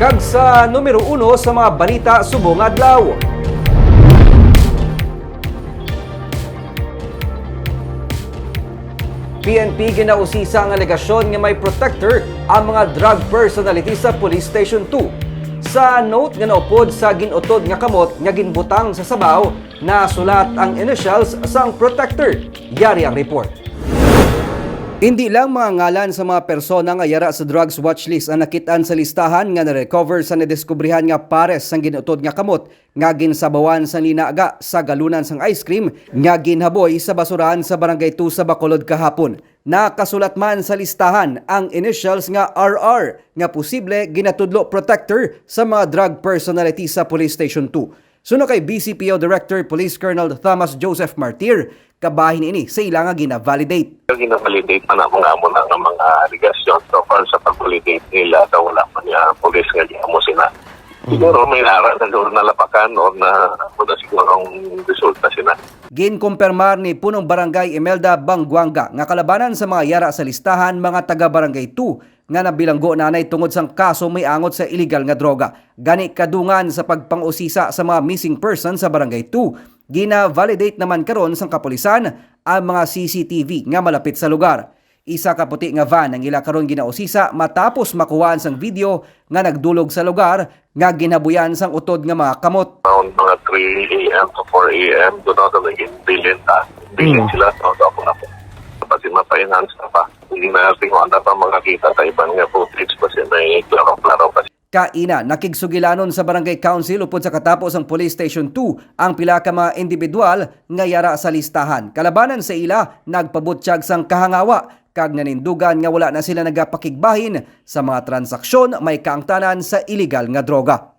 Kag sa numero uno sa mga balita subong adlaw. PNP ginausisa ang alegasyon nga may protector ang mga drug personality sa Police Station 2. Sa note nga naupod sa ginutod nga kamot nga ginbutang sa sabaw na sulat ang initials sang protector. Yari ang report. Hindi lang mga ngalan sa mga persona nga yara sa drugs watchlist ang nakitaan sa listahan nga na-recover sa nadiskubrihan nga pares sang ginutod nga kamot nga ginsabawan sa ninaga sa galunan sang ice cream nga ginhaboy sa basurahan sa barangay 2 sa Bacolod kahapon. Nakasulat man sa listahan ang initials nga RR nga posible ginatudlo protector sa mga drug personality sa Police Station 2. Suno kay BCPO Director Police Colonel Thomas Joseph Martir, kabahin ini sa ilang nga gina-validate. gina-validate pa na mga amo na ng mga allegation so far sa pag-validate nila daw wala pa niya police nga di mo sila. Siguro may nara na doon nalapakan o na na siguro ang resulta sila. Ginkumpirmar ni punong barangay Imelda Bangguanga nga kalabanan sa mga yara sa listahan mga taga barangay 2 nga nabilanggo nanay tungod sang kaso may angot sa illegal nga droga. Gani kadungan sa pagpangusisa sa mga missing person sa barangay 2. Gina-validate naman karon sang kapulisan ang mga CCTV nga malapit sa lugar. Isa ka puti nga van ang ila karon ginausisa matapos makuhaan sang video nga nagdulog sa lugar nga ginabuyan sang utod nga mga kamot. Around mga 3 a.m. to 4 a.m. doon ako naging billion ta. Billion sila so ako na po. Kasi mapa-enhance na pa. Hindi na tingnan na pa makakita sa ibang nga footage kasi may klaro-klaro pa Kaina, nakigsugilanon sa Barangay Council upod sa katapos ang Police Station 2 ang pila ka mga individual nga yara sa listahan. Kalabanan sa ila, nagpabutsyag sang kahangawa kag nanindugan nga wala na sila nagapakigbahin sa mga transaksyon may kaangtanan sa illegal nga droga.